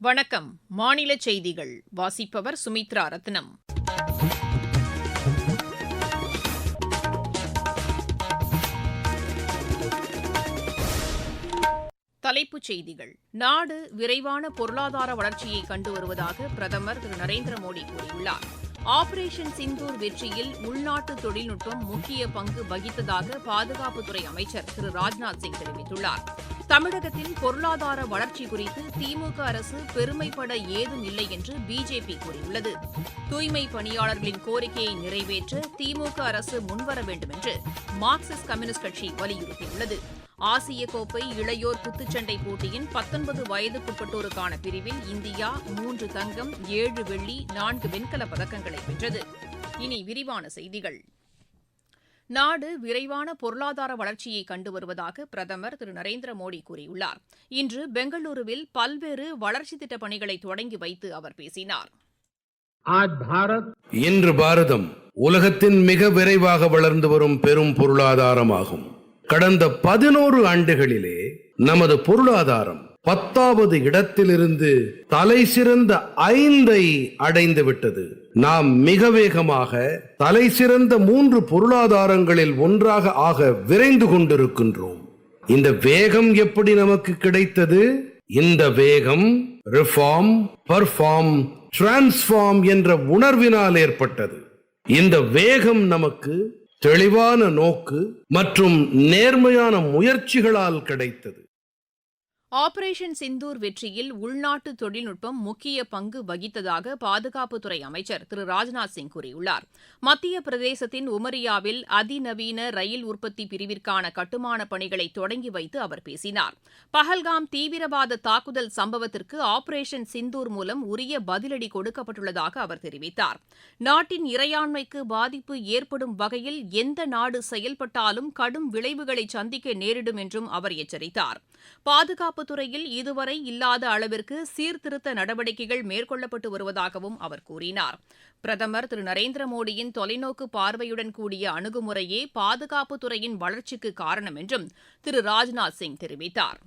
வணக்கம். மாநில செய்திகள். வாசிப்பவர் சுமித்ரா ரத்னம். தலைப்புச் செய்திகள். நாடு விரைவான பொருளாதார வளர்ச்சியை கண்டு வருவதாக பிரதமர் திரு நரேந்திர மோடி கூறியுள்ளார். ஆபரேஷன் சிந்தூர் வெற்றியில் உள்நாட்டு தொழில்நுட்பம் முக்கிய பங்கு வகித்ததாக பாதுகாப்புத்துறை அமைச்சர் திரு ராஜ்நாத் சிங் தெரிவித்துள்ளார். தமிழகத்தின் பொருளாதார வளர்ச்சி குறித்து திமுக அரசு பெருமைப்பட ஏதும் இல்லை என்று பிஜேபி கூறியுள்ளது. தூய்மை பணியாளர்களின் கோரிக்கையை நிறைவேற்ற திமுக அரசு முன்வர வேண்டும் என்று மார்க்சிஸ்ட் கம்யூனிஸ்ட் கட்சி வலியுறுத்தியுள்ளது. ஆசிய கோப்பை இளையோர் குத்துச்சண்டை போட்டியின் பத்தொன்பது வயதுக்குட்பட்டோருக்கான பிரிவில் இந்தியா மூன்று தங்கம் ஏழு வெள்ளி நான்கு வெண்கலப் பதக்கங்களை வென்றது. இனி விரிவான செய்திகள். நாடு விரைவான பொருளாதார வளர்ச்சியை கண்டு வருவதாக பிரதமர் திரு நரேந்திர மோடி கூறியுள்ளார். இன்று பெங்களூருவில் பல்வேறு வளர்ச்சி திட்டப் பணிகளை தொடங்கி வைத்து அவர் பேசினார். இன்று பாரதம் உலகத்தின் மிக விரைவாக வளர்ந்து வரும் பெரும் பொருளாதாரமாகும். கடந்த பதினோரு ஆண்டுகளிலே நமது பொருளாதாரம் பத்தாவது இடத்திலிருந்து தலை சிறந்த ஐந்தை அடைந்து விட்டது. நாம் மிக வேகமாக தலை சிறந்த மூன்று பொருளாதாரங்களில் ஒன்றாக ஆக விரைந்து கொண்டிருக்கின்றோம். இந்த வேகம் எப்படி நமக்கு கிடைத்தது? இந்த வேகம் ரிஃபார்ம் பர்ஃபார்ம் டிரான்ஸ்ஃபார்ம் என்ற உணர்வினால் ஏற்பட்டது. இந்த வேகம் நமக்கு தெளிவான நோக்கு மற்றும் நேர்மையான முயற்சிகளால் கிடைத்தது. ஆபரேஷன் சிந்தூர் வெற்றியில் உள்நாட்டு தொழில்நுட்பம் முக்கிய பங்கு வகித்ததாக பாதுகாப்புத்துறை அமைச்சர் திரு. ராஜ்நாத் சிங் கூறியுள்ளார். மத்திய பிரதேசத்தின் உமரியாவில் அதிநவீன ரயில் உற்பத்தி பிரிவிற்கான கட்டுமான பணிகளை தொடங்கி வைத்து அவர் பேசினார். பஹல்காம் தீவிரவாத தாக்குதல் சம்பவத்திற்கு ஆபரேஷன் சிந்தூர் மூலம் உரிய பதிலடி கொடுக்கப்பட்டுள்ளதாக அவர் தெரிவித்தார். நாட்டின் இறையாண்மைக்கு பாதிப்பு ஏற்படும் வகையில் எந்த நாடு செயல்பட்டாலும் கடும் விளைவுகளை சந்திக்க நேரிடும் என்றும் அவர் எச்சரித்தார். பாதுகாப்பு துறையில் இதுவரை இல்லாத அளவிற்கு சீர்திருத்த நடவடிக்கைகள் மேற்கொள்ளப்பட்டு வருவதாகவும் அவர் கூறினார். பிரதமர் திரு. நரேந்திர மோடியின் தொலைநோக்கு பார்வையுடன் கூடிய அணுகுமுறையே பாதுகாப்புத் துறையின் வளர்ச்சிக்கு காரணம் என்றும் திரு. ராஜ்நாத் சிங் தெரிவித்தார்.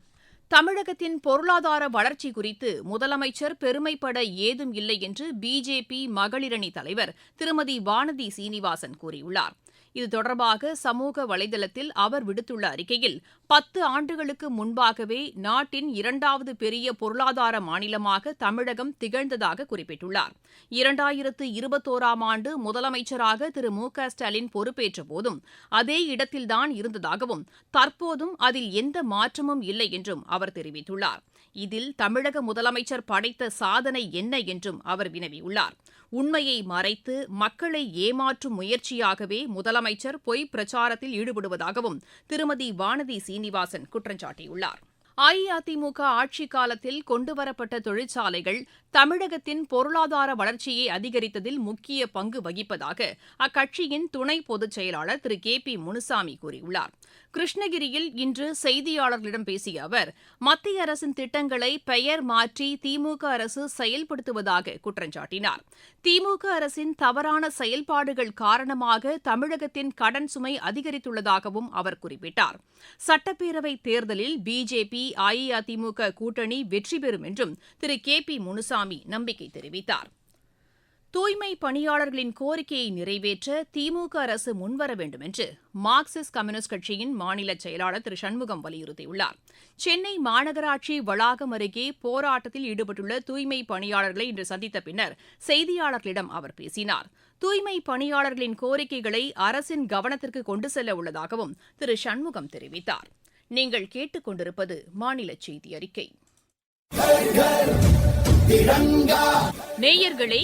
தமிழகத்தின் பொருளாதார வளர்ச்சி குறித்து முதலமைச்சர் பெருமைப்பட ஏதும் இல்லை என்று பிஜேபி மகளிரணி தலைவர் திருமதி வானதி சீனிவாசன் கூறியுள்ளார். இது தொடர்பாக சமூக வலைதளத்தில் அவர் விடுத்துள்ள அறிக்கையில் பத்து ஆண்டுகளுக்கு முன்பாகவே நாட்டின் இரண்டாவது பெரிய பொருளாதார மாநிலமாக தமிழகம் திகழ்ந்ததாக குறிப்பிட்டுள்ளார். இரண்டாயிரத்து இருபத்தோராம் ஆண்டு முதலமைச்சராக திரு. மு. க. ஸ்டாலின் பொறுப்பேற்ற போதும் அதே இடத்தில்தான் இருந்ததாகவும் தற்போதும் அதில் எந்த மாற்றமும் இல்லை என்றும் அவர் தெரிவித்துள்ளார். இதில் தமிழக முதலமைச்சர் படைத்த சாதனை என்ன என்றும் அவர் வினவியுள்ளார். உண்மையை மறைத்து மக்களை ஏமாற்றும் முயற்சியாகவே முதலமைச்சர் பொய் பிரச்சாரத்தில் ஈடுபடுவதாகவும் திருமதி வானதி சீனிவாசன் குற்றம் சாட்டியுள்ளார். அஇஅதிமுக ஆட்சிக் காலத்தில் கொண்டுவரப்பட்ட தொழிற்சாலைகள் தமிழகத்தின் பொருளாதார வளர்ச்சியை அதிகரித்ததில் முக்கிய பங்கு வகிப்பதாக அக்கட்சியின் துணை பொதுச் செயலாளர் திரு கே பி முனுசாமி கூறியுள்ளார். கிருஷ்ணகிரியில் இன்று செய்தியாளர்களிடம் பேசிய அவர் மத்திய அரசின் திட்டங்களை பெயர் மாற்றி திமுக அரசு செயல்படுத்துவதாக குற்றம் சாட்டினார். திமுக அரசின் தவறான செயல்பாடுகள் காரணமாக தமிழகத்தின் கடன் சுமை அதிகரித்துள்ளதாகவும் அவர் குறிப்பிட்டார். சட்டப்பேரவை தேர்தலில் பிஜேபி அஇஅதிமுக கூட்டணி வெற்றி பெறும் என்றும் திரு கே பி முனுசாமி நம்பிக்கை தெரிவித்தார். தூய்மை பணியாளர்களின் கோரிக்கையை நிறைவேற்ற திமுக அரசு முன்வர வேண்டும் என்று மார்க்சிஸ்ட் கம்யூனிஸ்ட் கட்சியின் மாநில செயலாளர் திரு சண்முகம் வலியுறுத்தியுள்ளார். சென்னை மாநகராட்சி வளாகம் அருகே போராட்டத்தில் ஈடுபட்டுள்ள தூய்மை பணியாளர்களை இன்று சந்தித்த பின்னர் செய்தியாளர்களிடம் அவர் பேசினார். தூய்மை பணியாளர்களின் கோரிக்கைகளை அரசின் கவனத்திற்கு கொண்டு செல்ல உள்ளதாகவும் திரு சண்முகம் தெரிவித்தார். நீங்கள் கேட்டுக்கொண்டிருப்பது மாநில செய்தி அறிக்கை. நேயர்களே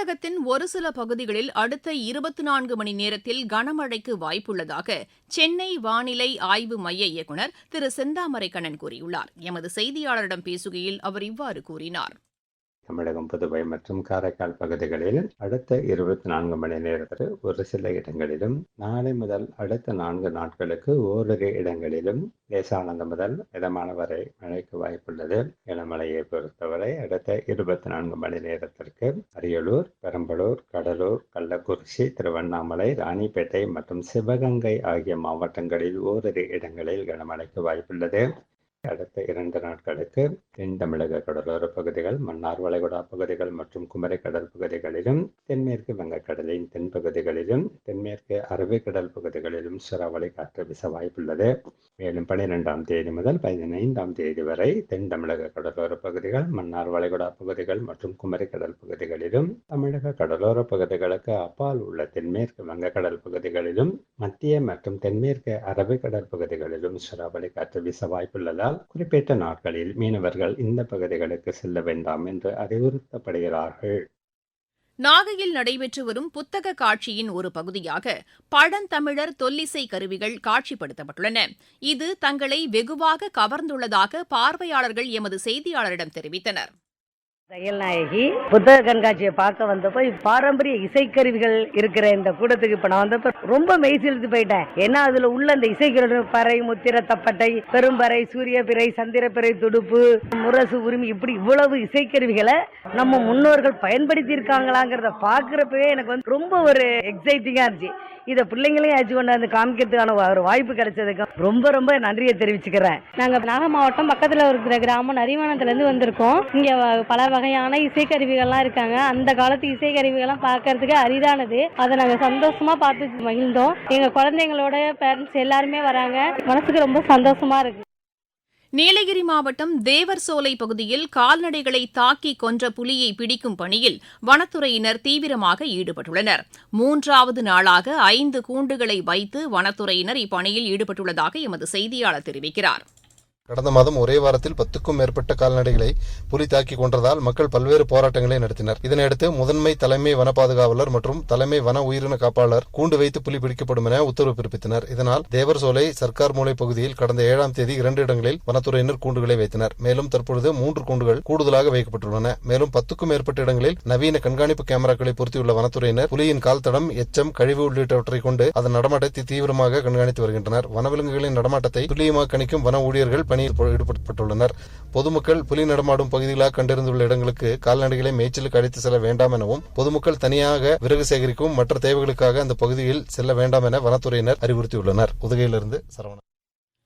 தமிழகத்தின் ஒரு சில பகுதிகளில் அடுத்த இருபத்தி நான்கு மணி நேரத்தில் கனமழைக்கு வாய்ப்புள்ளதாக சென்னை வானிலை ஆய்வு மைய இயக்குநர் திரு செந்தாமரை கண்ணன் கூறியுள்ளார். எமது செய்தியாளரிடம் பேசுகையில் அவர் இவ்வாறு கூறினார். தமிழகம் புதுவை மற்றும் காரைக்கால் பகுதிகளில் அடுத்த இருபத்தி நான்கு மணி நேரத்தில் ஒரு சில இடங்களிலும் நாளை முதல் அடுத்த நான்கு நாட்களுக்கு ஓரிரு இடங்களிலும் லேசானது முதல் மிதமான வரை மழைக்கு வாய்ப்புள்ளது. இளமலையை பொறுத்தவரை அடுத்த இருபத்தி நான்கு மணி நேரத்திற்கு அரியலூர் பெரம்பலூர் கடலூர் கள்ளக்குறிச்சி திருவண்ணாமலை ராணிப்பேட்டை மற்றும் சிவகங்கை ஆகிய மாவட்டங்களில் ஓரிரு இடங்களில் கனமழைக்கு வாய்ப்புள்ளது. அடுத்த இரண்டு நாட்களுக்கு தென் தமிழக கடலோர பகுதிகள் மன்னார் வளைகுடா பகுதிகள் மற்றும் குமரி கடல் பகுதிகளிலும் தென்மேற்கு வங்கக்கடலின் தென்பகுதிகளிலும் தென்மேற்கு அரபிக்கடல் பகுதிகளிலும் சூறாவளி காற்று வீச வாய்ப்புள்ளது. மேலும் பனிரெண்டாம் தேதி முதல் பதினைந்தாம் தேதி வரை தென் தமிழக கடலோர பகுதிகள் மன்னார் வளைகுடா பகுதிகள் மற்றும் குமரி கடல் பகுதிகளிலும் தமிழக கடலோர பகுதிகளுக்கு அப்பால் உள்ள தென்மேற்கு வங்கக்கடல் பகுதிகளிலும் மத்திய மற்றும் தென்மேற்கு அரபிக்கடல் பகுதிகளிலும் சூறாவளி காற்று வீச வாய்ப்புள்ளதால் குறிப்பிட்ட நாட்களில் மீனவர்கள் இந்த பகுதிகளுக்கு செல்ல வேண்டாம் என்று அறிவுறுத்தப்படுகிறார்கள். நாகையில் நடைபெற்று வரும் புத்தக காட்சியின் ஒரு பகுதியாக பழந்தமிழர் தொல்லிசை கருவிகள் காட்சிப்படுத்தப்பட்டுள்ளன. இது தங்களை வெகுவாக கவர்ந்துள்ளதாக பார்வையாளர்கள் எமது செய்தியாளரிடம் தெரிவித்தனர். தையல் நாயகி புத்தக கண்காட்சியை பார்க்க வந்தப்போ பாரம்பரிய இசைக்கருவிகள் இருக்கிற இந்த கூடத்துக்கு இப்ப நான் வந்தப்ப ரொம்ப மெய்சிலுக்கு போயிட்டேன். ஏன்னா அதுல உள்ள இந்த இசைக்கருவி பறை முத்திர தப்பட்டை பெரும்பறை சூரிய பிறை சந்திர பிறை துடுப்பு முரசு உரிமை இப்படி இவ்வளவு இசைக்கருவிகளை நம்ம முன்னோர்கள் பயன்படுத்தி இருக்காங்களாங்கிறத பாக்குறப்பவே எனக்கு வந்து ரொம்ப ஒரு எக்ஸைட்டிங்கா இருந்துச்சு. இதை பிள்ளைங்களையும் ஆச்சு கொண்டாந்து காமிக்கிறதுக்கான ஒரு வாய்ப்பு கிடைச்சதுக்கு ரொம்ப ரொம்ப நன்றியை தெரிவிச்சுக்கிறேன். நாங்கள் நாகை மாவட்டம் பக்கத்தில் இருக்கிற கிராமம் நரிவானத்துலேருந்து வந்திருக்கோம். இங்கே பல வகையான இசைக்கருவிகள்லாம் இருக்காங்க. அந்த காலத்து இசைக்கருவிகள்லாம் பார்க்கறதுக்கு அரிதானது. அதை நாங்கள் சந்தோஷமாக பார்த்து மகிழ்ந்தோம். எங்கள் குழந்தைங்களோட பேரண்ட்ஸ் எல்லாருமே வராங்க. மனசுக்கு ரொம்ப சந்தோஷமாக இருக்குது நீலகிரி மாவட்டம் தேவர்சோலை பகுதியில் கால்நடைகளை தாக்கி கொன்ற புலியை பிடிக்கும் பணியில் வனத்துறையினர் தீவிரமாக ஈடுபட்டுள்ளனர். மூன்றாவது நாளாக ஐந்து கூண்டுகளை வைத்து வனத்துறையினர் இப்பணியில் ஈடுபட்டுள்ளதாக எமது செய்தியாளர் தெரிவிக்கிறார். கடந்த மாதம் ஒரே வாரத்தில் பத்துக்கும் மேற்பட்ட கால்நடைகளை புலி தாக்கி கொன்றதால் மக்கள் பல்வேறு போராட்டங்களை நடத்தினர். இதனையடுத்து முதன்மை தலைமை வன பாதுகாவலர் மற்றும் தலைமை வன உயிரின காப்பாளர் கூண்டு வைத்து புலி பிடிக்கப்படும் என உத்தரவு பிறப்பித்தனர். இதனால் தேவர்சோலை சர்க்கார் மூலை பகுதியில் கடந்த ஏழாம் தேதி இரண்டு இடங்களில் வனத்துறையினர் கூண்டுகளை வைத்தனர். மேலும் தற்பொழுது மூன்று கூண்டுகள் கூடுதலாக வைக்கப்பட்டுள்ளன. மேலும் பத்துக்கும் மேற்பட்ட இடங்களில் நவீன கண்காணிப்பு கேமராக்களை பொருத்தியுள்ள வனத்துறையினர் புலியின் கால் தடம் எச்சம் கழிவு உள்ளிட்டவற்றை கொண்டு அதன் நடமாட்டத்தை தீவிரமாக கண்காணித்து வருகின்றனர். வனவிலங்குகளின் நடமாட்டத்தை துல்லியமாக கணிக்கும் வன ஊழியர்கள் பணியில் ஈடுபட்டுள்ளனர் பொதுமக்கள் புலி நடமாடும் பகுதிகளாக கண்டறிந்துள்ள இடங்களுக்கு கால்நடைகளை மேய்ச்சலுக்கு அழைத்து செல்ல வேண்டாம் எனவும் பொதுமக்கள் தனியாக விறகு சேகரிக்கும் மற்ற தேவைகளுக்காக அந்த பகுதியில் செல்ல வேண்டாம் என வனத்துறையினர் அறிவுறுத்தியுள்ளனர். உதகையிலிருந்து சரவணன்.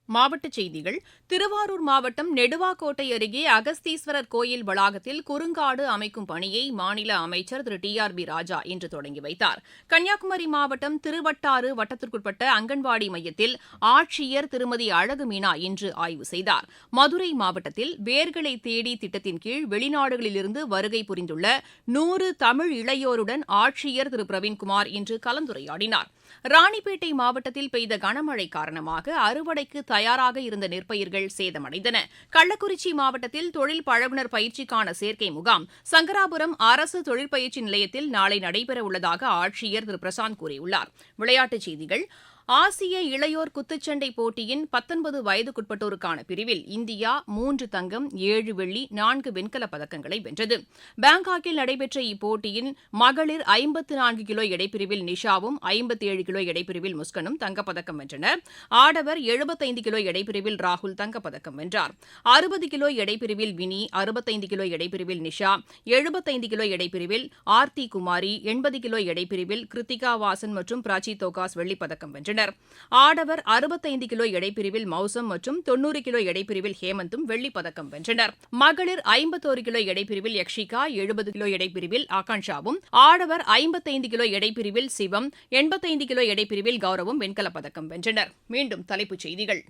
மாவட்டச் செய்திகள். திருவாரூர் மாவட்டம் நெடுவாக்கோட்டை அருகே அகஸ்தீஸ்வரர் கோயில் வளாகத்தில் குறுங்காடு அமைக்கும் பணியை மாநில அமைச்சர் Thiru. T. R. B. Raja இன்று தொடங்கி வைத்தார். கன்னியாகுமரி மாவட்டம் திருவட்டாறு வட்டத்திற்குட்பட்ட அங்கன்வாடி மையத்தில் ஆட்சியர் திருமதி அழகு மீனா இன்று ஆய்வு செய்தார். மதுரை மாவட்டத்தில் வேர்களை தேடி திட்டத்தின் கீழ் வெளிநாடுகளிலிருந்து வருகை புரிந்துள்ள நூறு தமிழ் இளையோருடன் ஆட்சியர் திரு. பிரவீன்குமார் இன்று கலந்துரையாடினார். ராணிப்பேட்டை மாவட்டத்தில் பெய்த கனமழை காரணமாக அறுவடைக்கு தயாராக இருந்த நெற்பயிர்கள் சேதமடைந்தன. கள்ளக்குறிச்சி மாவட்டத்தில் தொழில் பழகுனர் பயிற்சிக்கான சேர்க்கை முகாம் சங்கராபுரம் அரசு தொழிற்பயிற்சி நிலையத்தில் நாளை நடைபெறவுள்ளதாக ஆட்சியர் திரு பிரசாந்த் கூறியுள்ளார். விளையாட்டுச் செய்திகள் ஆசிய இளையோர் குத்துச்சண்டை போட்டியின் பத்தொன்பது வயதுக்குட்பட்டோருக்கான பிரிவில் இந்தியா மூன்று தங்கம் ஏழு வெள்ளி நான்கு வெண்கலப் பதக்கங்களை வென்றது. பாங்காக்கில் நடைபெற்ற இப்போட்டியின் மகளிர் ஐம்பத்து நான்கு கிலோ எடைப்பிரிவில் நிஷாவும் ஐம்பத்தி ஏழு கிலோ எடைப்பிரிவில் முஸ்கனும் தங்கப்பதக்கம் வென்றனர். ஆடவர் எழுபத்தைந்து கிலோ எடைப்பிரிவில் ராகுல் தங்கப்பதக்கம் வென்றார். அறுபது கிலோ எடைப்பிரிவில் வினி அறுபத்தைந்து கிலோ எடைப்பிரிவில் நிஷா எழுபத்தைந்து கிலோ எடைப்பிரிவில் ஆர்த்தி குமாரி எண்பது கிலோ எடைப்பிரிவில் கிருத்திகா வாசன் மற்றும் பிராச்சி தோகாஸ் வெள்ளிப்பதக்கம் வென்றனர் ஆடவர் அறுபத்தைந்து கிலோ எடைப்பிரிவில் மௌசம் மற்றும் தொன்னூறு கிலோ எடைப்பிரிவில் ஹேமந்தும் வெள்ளிப்பதக்கம் வென்றனர். மகளிர் ஐம்பத்தோரு கிலோ எடைப்பிரிவில் யக்ஷிகா எழுபது கிலோ எடைப்பிரிவில் ஆகாங்ஷாவும் ஆடவர் ஐம்பத்தைந்து கிலோ எடைப்பிரிவில் சிவம் எண்பத்தைந்து கிலோ எடைப்பிரிவில் கௌரவும் வெண்கலப் பதக்கம் வென்றனர். மீண்டும் தலைப்புச் செய்திகள்.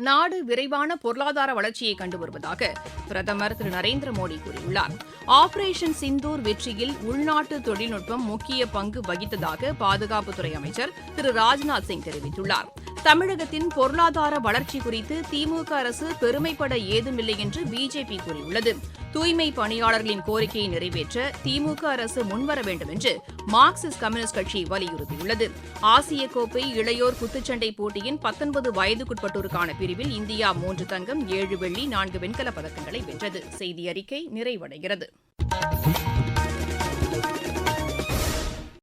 நாடு விரைவான பொருளாதார வளர்ச்சியை கண்டு வருவதாக பிரதமர் திரு. நரேந்திர மோடி கூறியுள்ளார். ஆபரேஷன் சிந்தூர் வெற்றியில் உள்நாட்டு தொழில்நுட்பம் முக்கிய பங்கு வகித்ததாக பாதுகாப்புத்துறை அமைச்சர் திரு. ராஜ்நாத் சிங் தெரிவித்துள்ளார். தமிழகத்தின் பொருளாதார வளர்ச்சி குறித்து திமுக அரசு பெருமைப்பட ஏதுமில்லை என்று பிஜேபி கூறியுள்ளது. தூய்மை பணியாளர்களின் கோரிக்கையை நிறைவேற்ற திமுக அரசு முன்வர வேண்டும் என்று மார்க்சிஸ்ட் கம்யூனிஸ்ட் கட்சி வலியுறுத்தியுள்ளது. ஆசிய கோப்பை இளையோர் குத்துச்சண்டை போட்டியின் பத்தொன்பது வயதுக்குட்பட்டோருக்கான பிரிவில் இந்தியா மூன்று தங்கம் ஏழு வெள்ளி நான்கு வெண்கலப் பதக்கங்களை வென்றது. செய்தி அறிக்கை நிறைவடைகிறது.